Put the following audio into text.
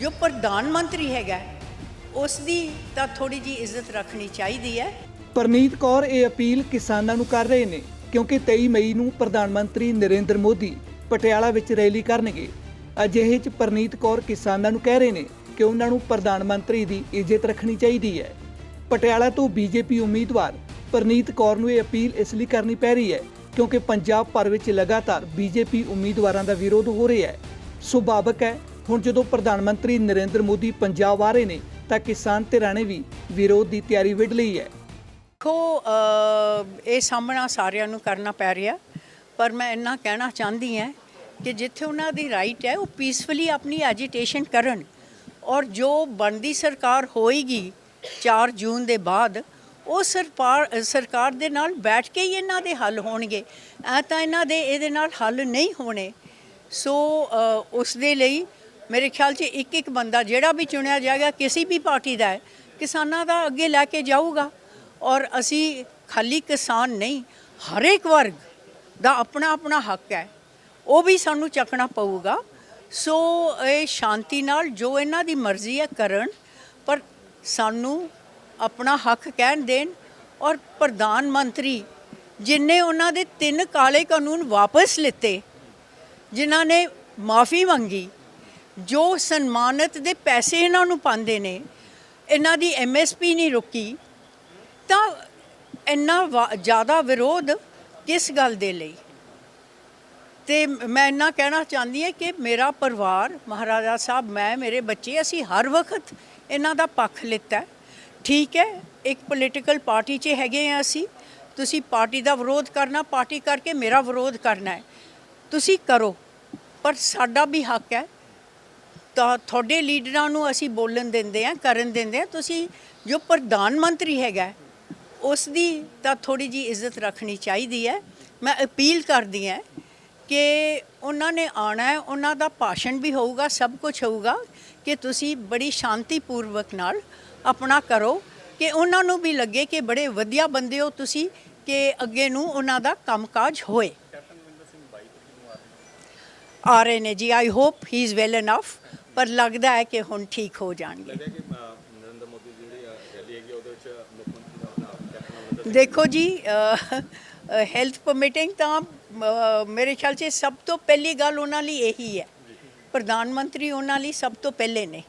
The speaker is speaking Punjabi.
ਜੋ ਪ੍ਰਧਾਨ ਮੰਤਰੀ ਹੈਗਾ ਉਸ ਦੀ ਤਾਂ ਥੋੜੀ ਜੀ ਇੱਜ਼ਤ ਰੱਖਣੀ ਚਾਹੀਦੀ ਹੈ। ਪਰਨੀਤ ਕੌਰ ਇਹ ਅਪੀਲ ਕਿਸਾਨਾਂ ਨੂੰ ਕਰ ਰਹੇ ਨੇ, ਕਿਉਂਕਿ 23 ਮਈ ਨੂੰ ਪ੍ਰਧਾਨ ਮੰਤਰੀ ਨਰਿੰਦਰ ਮੋਦੀ ਪਟਿਆਲਾ ਵਿੱਚ ਰੈਲੀ ਕਰਨਗੇ। ਅਜਿਹੇ 'ਚ ਪਰਨੀਤ ਕੌਰ ਕਿਸਾਨਾਂ ਨੂੰ ਕਹਿ ਰਹੇ ਨੇ ਕਿ ਉਹਨਾਂ ਨੂੰ ਪ੍ਰਧਾਨ ਮੰਤਰੀ ਦੀ ਇੱਜ਼ਤ ਰੱਖਣੀ ਚਾਹੀਦੀ ਹੈ। ਪਟਿਆਲਾ ਤੋਂ ਬੀਜੇਪੀ ਉਮੀਦਵਾਰ ਪਰਨੀਤ ਕੌਰ ਨੂੰ ਇਹ ਅਪੀਲ ਇਸ ਲਈ ਕਰਨੀ ਪੈ ਰਹੀ ਹੈ, ਕਿਉਂਕਿ ਪੰਜਾਬ ਭਰ ਵਿੱਚ ਲਗਾਤਾਰ ਬੀਜੇਪੀ ਉਮੀਦਵਾਰਾਂ ਦਾ ਵਿਰੋਧ ਹੋ ਰਿਹਾ ਹੈ। ਸੁਭਾਵਕ ਹੈ ਹੁਣ ਜਦੋਂ ਪ੍ਰਧਾਨ ਮੰਤਰੀ ਨਰਿੰਦਰ ਮੋਦੀ ਪੰਜਾਬ ਆ ਰਹੇ ਨੇ ਤਾਂ ਕਿਸਾਨ ਧਿਰਾਂ ਨੇ ਵੀ ਵਿਰੋਧ ਦੀ ਤਿਆਰੀ ਵਿੱਢ ਲਈ ਹੈ। ਦੇਖੋ ਇਹ ਸਾਹਮਣਾ ਸਾਰਿਆਂ ਨੂੰ ਕਰਨਾ ਪੈ ਰਿਹਾ ਪਰ ਮੈਂ ਇੰਨਾ ਕਹਿਣਾ ਚਾਹੁੰਦੀ ਹਾਂ ਕਿ ਜਿੱਥੇ ਉਹਨਾਂ ਦੀ ਰਾਈਟ ਹੈ ਉਹ ਪੀਸਫੁਲੀ ਆਪਣੀ ਐਜੀਟੇਸ਼ਨ ਕਰਨ। ਔਰ ਜੋ ਬਣਦੀ ਸਰਕਾਰ ਹੋਏਗੀ 4 ਜੂਨ ਦੇ ਬਾਅਦ ਉਹ ਸਰਕਾਰ ਸਰਕਾਰ ਦੇ ਨਾਲ ਬੈਠ ਕੇ ਹੀ ਇਹਨਾਂ ਦੇ ਹੱਲ ਹੋਣਗੇ। ਐ ਤਾਂ ਇਹਨਾਂ ਦੇ ਇਹਦੇ ਨਾਲ ਹੱਲ ਨਹੀਂ ਹੋਣੇ। ਸੋ ਅ, ਉਸ ਦੇ ਲਈ ਮੇਰੇ ਖਿਆਲ 'ਚ ਇੱਕ ਇੱਕ ਬੰਦਾ ਜਿਹੜਾ ਵੀ ਚੁਣਿਆ ਜਾਏਗਾ, ਕਿਸੇ ਵੀ ਪਾਰਟੀ ਦਾ ਹੈ, ਕਿਸਾਨਾਂ ਦਾ ਅੱਗੇ ਲੈ ਕੇ ਜਾਊਗਾ। ਔਰ ਅਸੀਂ ਖਾਲੀ ਕਿਸਾਨ ਨਹੀਂ, ਹਰੇਕ ਵਰਗ ਦਾ ਆਪਣਾ ਆਪਣਾ ਹੱਕ ਹੈ। ਉਹ ਵੀ ਸਾਨੂੰ ਚੱਕਣਾ ਪਊਗਾ। ਸੋ ਇਹ ਸ਼ਾਂਤੀ ਨਾਲ ਜੋ ਇਹਨਾਂ ਦੀ ਮਰਜ਼ੀ ਹੈ ਕਰਨ, ਪਰ ਸਾਨੂੰ ਆਪਣਾ ਹੱਕ ਕਹਿਣ ਦੇਣ। ਔਰ ਪ੍ਰਧਾਨ ਮੰਤਰੀ ਜਿਨਨੇ ਉਹਨਾਂ ਦੇ ਤਿੰਨ ਕਾਲੇ ਕਾਨੂੰਨ ਵਾਪਸ ਲਿੱਤੇ, ਜਿਨ੍ਹਾਂ ਨੇ ਮਾਫੀ ਮੰਗੀ ਜੋ ਸਨਮਾਨਤ ਦੇ ਪੈਸੇ ਇਹਨਾਂ ਨੂੰ ਪਾਉਂਦੇ ਨੇ, ਇਹਨਾਂ ਦੀ ਐਮਐਸਪੀ ਨਹੀਂ ਰੁਕੀ, ਤਾਂ ਇੰਨਾ ਵਾ- ਜ਼ਿਆਦਾ ਵਿਰੋਧ ਕਿਸ ਗੱਲ ਦੇ ਲਈ? ਤੇ ਮੈਂ ਇੰਨਾ ਕਹਿਣਾ ਚਾਹੁੰਦੀ ਹਾਂ ਕਿ ਮੇਰਾ ਪਰਿਵਾਰ, ਮਹਾਰਾਜਾ ਸਾਹਿਬ, ਮੈਂ, ਮੇਰੇ ਬੱਚੇ, ਅਸੀਂ ਹਰ ਵਕਤ ਇਹਨਾਂ ਦਾ ਪੱਖ ਲਿੱਤਾ ਠੀਕ ਹੈ, ਇੱਕ ਪੋਲੀਟੀਕਲ ਪਾਰਟੀ 'ਚ ਹੈਗੇ ਆ ਅਸੀਂ। ਤੁਸੀਂ ਪਾਰਟੀ ਦਾ ਵਿਰੋਧ ਕਰਨਾ, ਪਾਰਟੀ ਕਰਕੇ ਮੇਰਾ ਵਿਰੋਧ ਕਰਨਾ ਹੈ। ਤੁਸੀਂ ਕਰੋ, ਪਰ ਸਾਡਾ ਵੀ ਹੱਕ ਹੈ ਤਾਂ ਤੁਹਾਡੇ ਲੀਡਰਾਂ ਨੂੰ ਅਸੀਂ ਬੋਲਣ ਦਿੰਦੇ ਆ ਕਰਨ ਦਿੰਦੇ ਆ ਤੁਸੀਂ ਜੋ ਪ੍ਰਧਾਨ ਮੰਤਰੀ ਹੈਗਾ, ਉਸ ਦੀ ਤਾਂ ਥੋੜੀ ਜੀ ਇੱਜ਼ਤ ਰੱਖਣੀ ਚਾਹੀਦੀ ਹੈ। ਮੈਂ ਅਪੀਲ ਕਰਦੀ ਹਾਂ ਕਿ ਉਹਨਾਂ ਨੇ ਆਣਾ ਹੈ, ਉਹਨਾਂ ਦਾ ਭਾਸ਼ਣ ਵੀ ਹੋਊਗਾ, ਸਭ ਕੁਝ ਹੋਊਗਾ, ਕਿ ਤੁਸੀਂ ਬੜੀ ਸ਼ਾਂਤੀਪੂਰਵਕ ਨਾਲ ਆਪਣਾ ਕਰੋ, ਕਿ ਉਹਨਾਂ ਨੂੰ ਵੀ ਲੱਗੇ ਕਿ ਬੜੇ ਵਧੀਆ ਬੰਦੇ ਹੋ ਤੁਸੀਂ, ਕਿ ਅੱਗੇ ਨੂੰ ਉਹਨਾਂ ਦਾ ਕੰਮਕਾਜ ਹੋਏ। ਆ ਰਹੇ ਨੇ ਜੀ I hope he is well enough ਪਰ ਲੱਗਦਾ ਹੈ ਕਿ ਹੁਣ ਠੀਕ ਹੋ ਜਾਣਗੇ। ਦੇਖੋ ਜੀ ਹੈਲਥ ਪਰਮਿਟਿੰਗ ਤਾਂ ਮੇਰੇ ਖਿਆਲ 'ਚ ਸਭ ਤੋਂ ਪਹਿਲੀ ਗੱਲ ਉਹਨਾਂ ਲਈ ਇਹੀ ਹੈ। ਪ੍ਰਧਾਨ ਮੰਤਰੀ ਉਹਨਾਂ ਲਈ ਸਭ ਤੋਂ ਪਹਿਲੇ ਨੇ।